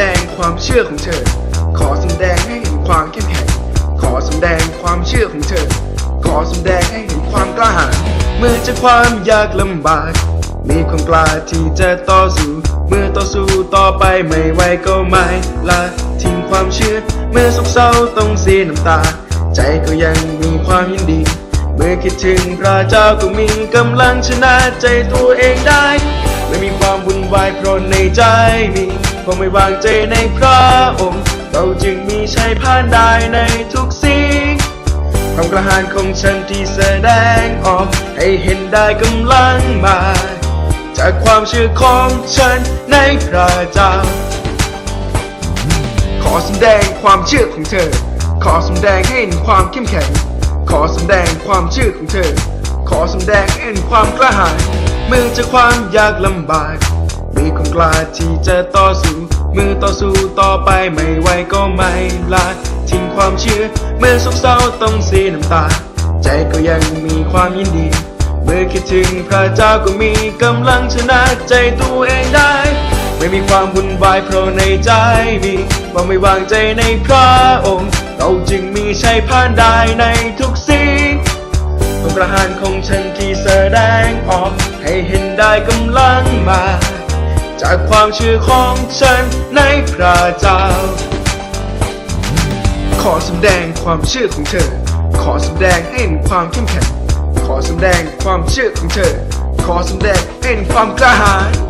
ดงความเชื่อของเธอ ขอสำแดงให้เห็นความเข้มแข็ง ขอสำแดงความเชื่อของเธอ ขอสำแดงให้เห็นความกล้าหาญ เมื่อเจะความยากลำบาก มีความกล้าที่จะต่อสู้ เมื่อต่อสู้ต่อไปไม่ไหวก็ไม่ละทิ้งความเชื่อ เมื่อสุขเศร้าต้องเสียน้ำตา ใจก็ยังมีความยินดี เมื่อคิดถึงพระเจ้าก็มีกำลังชนะใจตัวเองได้ ไม่มีความวุ่นวายเพราะในใจมี ความไม่วางใจในพระองค์ เราจึงมีชัยผ่านได้ในทุกสิ่งความกระหายของฉันที่แสดงออก ให้เห็นได้กำลังมา จากความเชื่อของฉันในพระเจ้า ขอสำแดงความเชื่อของเธอ ขอสำแดงให้เห็นความเข้มแข็ง ขอสำแดงความเชื่อของเธอ ขอสำแดงให้เห็นความกล้าหาญเมื่อเจอความยากลำบาก มีความกล้าที่จะต่อสู้ มือต่อสู้ต่อไปไม่ไหวก็ไม่ละทิ้งความเชื่อ เมื่อสุขเศร้าต้องเสียน้ำตา ใจก็ยังมีความยินดี เมื่อคิดถึงพระเจ้าก็มีกำลังชนะใจตัวเองได้ ไม่มีความวุ่นวายเพราะในใจมีความไม่วางใจในพระองค์ เราจึงมีชัยผ่านได้ในทุกสิ่งความกระหายของฉันที่แสดงออก ให้เห็นได้กำลังมา จากความเชื่อของฉันในพระเจ้า ขอสำแดงความเชื่อของเธอ ขอสำแดงให้เห็นความเข้มแข็ง ขอสำแดงความเชื่อของเธอ ขอสำแดงให้เห็นความกล้าหาญ